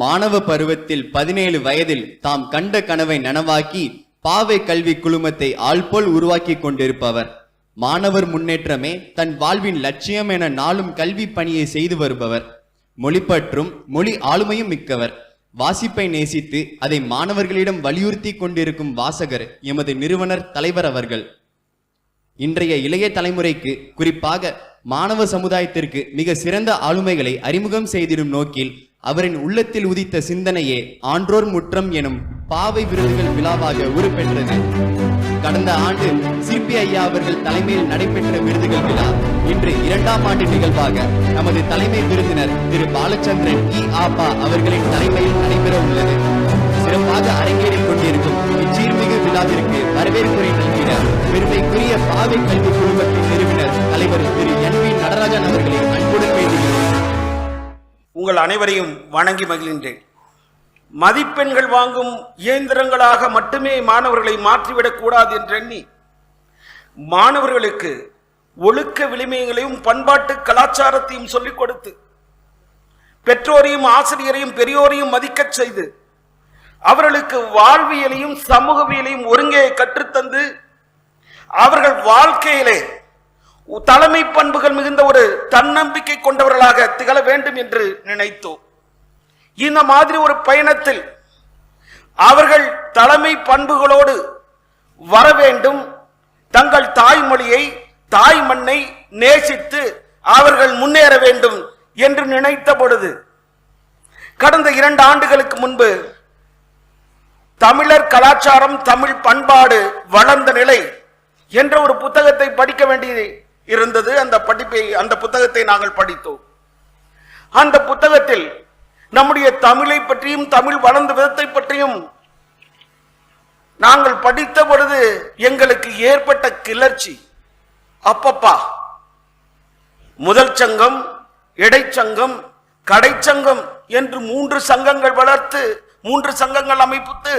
மாணவ பருவத்தில் பதினேழு வயதில் தாம் கண்ட கனவை நனவாக்கி பாவை கல்வி குழுமத்தை ஆள்போல் உருவாக்கி கொண்டிருப்பவர். மாணவர் முன்னேற்றமே தன் வாழ்வின் லட்சியம் என நாளும் கல்வி பணியை செய்து வருபவர். மொழிப்பற்றும் மொழி ஆளுமையும் மிக்கவர். வாசிப்பை நேசித்து அதை மாணவர்களிடம் வலியுறுத்தி கொண்டிருக்கும் வாசகர் எமது நிறுவனர் தலைவர் அவர்கள். இன்றைய இளைய தலைமுறைக்கு குறிப்பாக மாணவ சமுதாயத்திற்கு மிக சிறந்த ஆளுமைகளை அறிமுகம் செய்திடும் நோக்கில் அவரின் உள்ளத்தில் உதித்த சிந்தனையே ஆன்றோர் முற்றம் எனும் பாவை விருதுகள் விழாவாக உருப்பெற்றது. கடந்த ஆண்டு சிபி ஐயா அவர்கள் தலைமையில் நடைபெற்ற விருதுகள் விழா இன்று இரண்டாம் ஆண்டு நிகழ்வாக நமது தலைமை விருந்தினர் திரு பாலச்சந்திரன் இ. ஆபா அவர்களின் தலைமையில் நடைபெற உள்ளது. சிறப்பாக அரங்கேறிக் கொண்டிருக்கும் இச்சீர்மிகு விழாவிற்கு வரவேற்புரை நல்கிட பெருமைக்குரிய பாவை கல்வி குழுமத்தின் நிறுவனர் தலைவர் திரு என் வி நடராஜன் அவர்களின் அன்புடன் வேண்டுகிறோம். உங்கள் அனைவரையும் வணங்கி மகிழ்கின்றேன். மதிப்பெண்கள் வாங்கும் இயந்திரங்களாக மட்டுமே மாணவர்களை மாற்றிவிடக் கூடாது மாணவர்களுக்கு ஒழுக்க விளிமையங்களையும் பண்பாட்டு கலாச்சாரத்தையும் சொல்லிக் கொடுத்து பெற்றோரையும் ஆசிரியரையும் பெரியோரையும் மதிக்கச் செய்து அவர்களுக்கு வாழ்வியலையும் சமூகவியலையும் ஒருங்கே கற்றுத்தந்து அவர்கள் வாழ்க்கையிலே தலைமை பண்புகள் மிகுந்த ஒரு தன்னம்பிக்கை கொண்டவர்களாக திகழ வேண்டும் என்று நினைத்தோம். இந்த மாதிரி ஒரு பயணத்தில் அவர்கள் தலைமை பண்புகளோடு வர வேண்டும். தங்கள் தாய்மொழியை தாய் மண்ணை நேசித்து அவர்கள் முன்னேற வேண்டும் என்று நினைத்த பொழுது கடந்த இரண்டு ஆண்டுகளுக்கு முன்பு தமிழர் கலாச்சாரம் தமிழ் பண்பாடு வளர்ந்த நிலை என்ற ஒரு புத்தகத்தை படிக்க வேண்டி இருந்தது. அந்த படிப்பை அந்த புத்தகத்தை நாங்கள் படித்தோம். அந்த புத்தகத்தில் நம்முடைய தமிழை பற்றியும் தமிழ் வளர்ந்த விதத்தை பற்றியும் நாங்கள் படித்த பொழுது எங்களுக்கு ஏற்பட்ட கிளர்ச்சி. அப்பப்பா முதல் சங்கம் இடைச்சங்கம் கடைச்சங்கம் என்று மூன்று சங்கங்கள் வளர்த்து மூன்று சங்கங்கள் அமைப்புத்து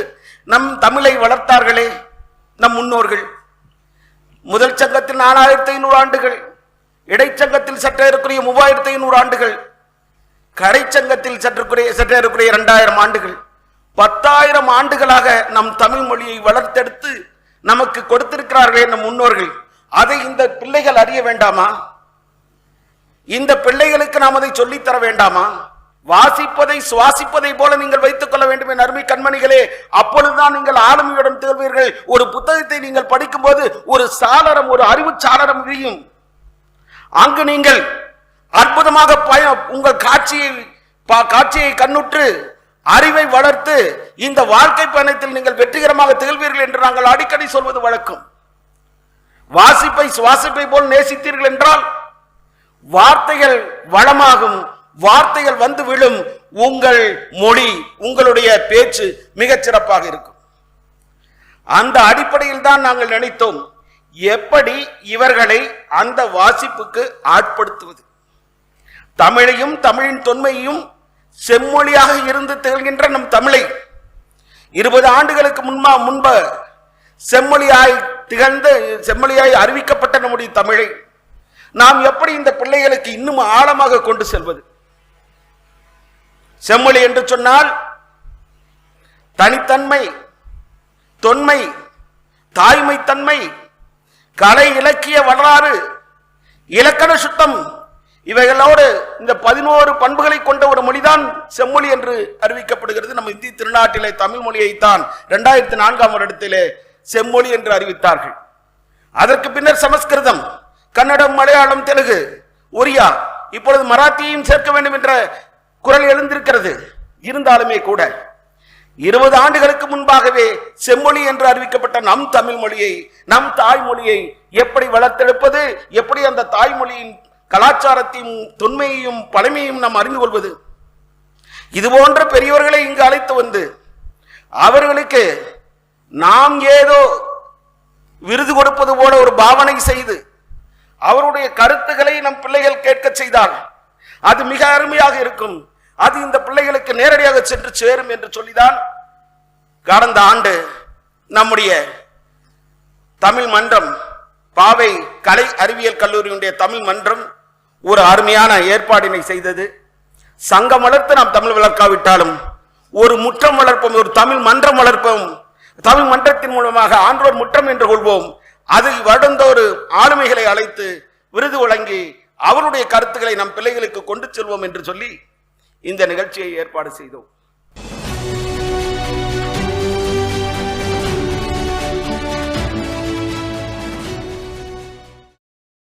நம் தமிழை வளர்த்தார்களே நம் முன்னோர்கள். முதல் சங்கத்தில் நாலாயிரத்தி ஐநூறு ஆண்டுகள் இடைச்சங்கத்தில் சற்று இருக்கக்கூடிய மூவாயிரத்தி ஐநூறு ஆண்டுகள் கரைச்சங்கத்தில் சற்றுக்குரிய சற்று இருக்கக்கூடிய இரண்டாயிரம் ஆண்டுகள். பத்தாயிரம் ஆண்டுகளாக நம் தமிழ் மொழியை வளர்த்தெடுத்து நமக்கு கொடுத்திருக்கிறார்களே நம் முன்னோர்கள். அதை இந்த பிள்ளைகள் அறிய வேண்டாமா? இந்த பிள்ளைகளுக்கு நாம் அதை சொல்லித்தர வேண்டாமா? வாசிப்பதை சுவாசிப்பதை போல நீங்கள் வைத்துக் கொள்ள வேண்டும் என் அருமை கண்மணிகளே. அப்பொழுதுதான் நீங்கள் ஆளுமையுடன் திகழ்வீர்கள். ஒரு புத்தகத்தை நீங்கள் படிக்கும்போது ஒரு சாளரம் ஒரு அறிவு சாளரம் விரியும். அங்கு நீங்கள் அற்புதமாக பய உங்கள் காட்சியை பா- காட்சியை கண்ணுற்று அறிவை வளர்த்து இந்த வாழ்க்கை பயணத்தில் நீங்கள் வெற்றிகரமாக திகழ்வீர்கள் என்று நாங்கள் அடிக்கடி சொல்வது வழக்கம். வாசிப்பை சுவாசிப்பை போல் நேசித்தீர்கள் என்றால் வார்த்தைகள் வளமாகும். வார்த்தைகள் வந்து விழும் உங்கள் மொழி உங்களுடைய பேச்சு மிகச் சிறப்பாக இருக்கும். அந்த அடிப்படையில் தான் நாங்கள் நினைத்தோம் எப்படி இவர்களை அந்த வாசிப்புக்கு ஆட்படுத்துவது. தமிழையும் தமிழின் தொன்மையையும் செம்மொழியாக இருந்து திகழ்கின்ற நம் தமிழை இருபது ஆண்டுகளுக்கு முன்பா முன்ப செம்மொழியாய் திகழ்ந்து செம்மொழியாய் அறிவிக்கப்பட்ட நம்முடைய தமிழை நாம் எப்படி இந்த பிள்ளைகளுக்கு இன்னும் ஆழமாக கொண்டு செல்வது? செம்மொழி என்று சொன்னால் தனித்தன்மை தொன்மை தாய்மை தன்மை கலை இலக்கிய வரலாறு இலக்கண சுத்தம் இவைகளோடு இந்த பதினோரு பண்புகளை கொண்ட ஒரு மொழிதான் செம்மொழி என்று அறிவிக்கப்படுகிறது. நம்ம இந்திய திருநாட்டிலே தமிழ் மொழியைத்தான் இரண்டாயிரத்தி நான்காம் வருடத்திலே செம்மொழி என்று அறிவித்தார்கள். அதற்கு பின்னர் சமஸ்கிருதம் கன்னடம் மலையாளம் தெலுங்கு ஒரியா இப்பொழுது மராத்தியையும் சேர்க்க வேண்டும் என்ற குரல் எழுந்திருக்கிறது. இருந்தாலுமே கூட இருபது ஆண்டுகளுக்கு முன்பாகவே செம்மொழி என்று அறிவிக்கப்பட்ட நம் தமிழ் மொழியை நம் தாய்மொழியை எப்படி வளர்த்தெடுப்பது எப்படி அந்த தாய்மொழியின் கலாச்சாரத்தையும் தொன்மையையும் பழமையையும் நாம் அறிந்து கொள்வது? இது போன்ற பெரியவர்களை இங்கு அழைத்து வந்து அவர்களுக்கு நாம் ஏதோ விருது கொடுப்பது போல ஒரு பாவனை செய்து அவருடைய கருத்துக்களை நம் பிள்ளைகள் கேட்க செய்தால் அது மிக அருமையாக இருக்கும். அது இந்த பிள்ளைகளுக்கு நேரடியாக சென்று சேரும் என்று சொல்லிதான் கடந்த ஆண்டு நம்முடைய தமிழ் மன்றம் பாவை கலை அறிவியல் கல்லூரியினுடைய தமிழ் மன்றம் ஒரு அருமையான ஏற்பாடினை செய்தது. சங்கம் வளர்த்து நாம் தமிழ் வளர்க்காவிட்டாலும் ஒரு முற்றம் வளர்ப்போம் ஒரு தமிழ் மன்றம் வளர்ப்போம் தமிழ் மன்றத்தின் மூலமாக ஆன்றோர் முற்றம் என்று கொள்வோம். அதில் வருடந்தோறு ஆளுமைகளை அழைத்து விருது வழங்கி அவருடைய கருத்துக்களை நம் பிள்ளைகளுக்கு கொண்டு செல்வோம் என்று சொல்லி இந்த நிகழ்ச்சியை ஏற்பாடு செய்தோம்.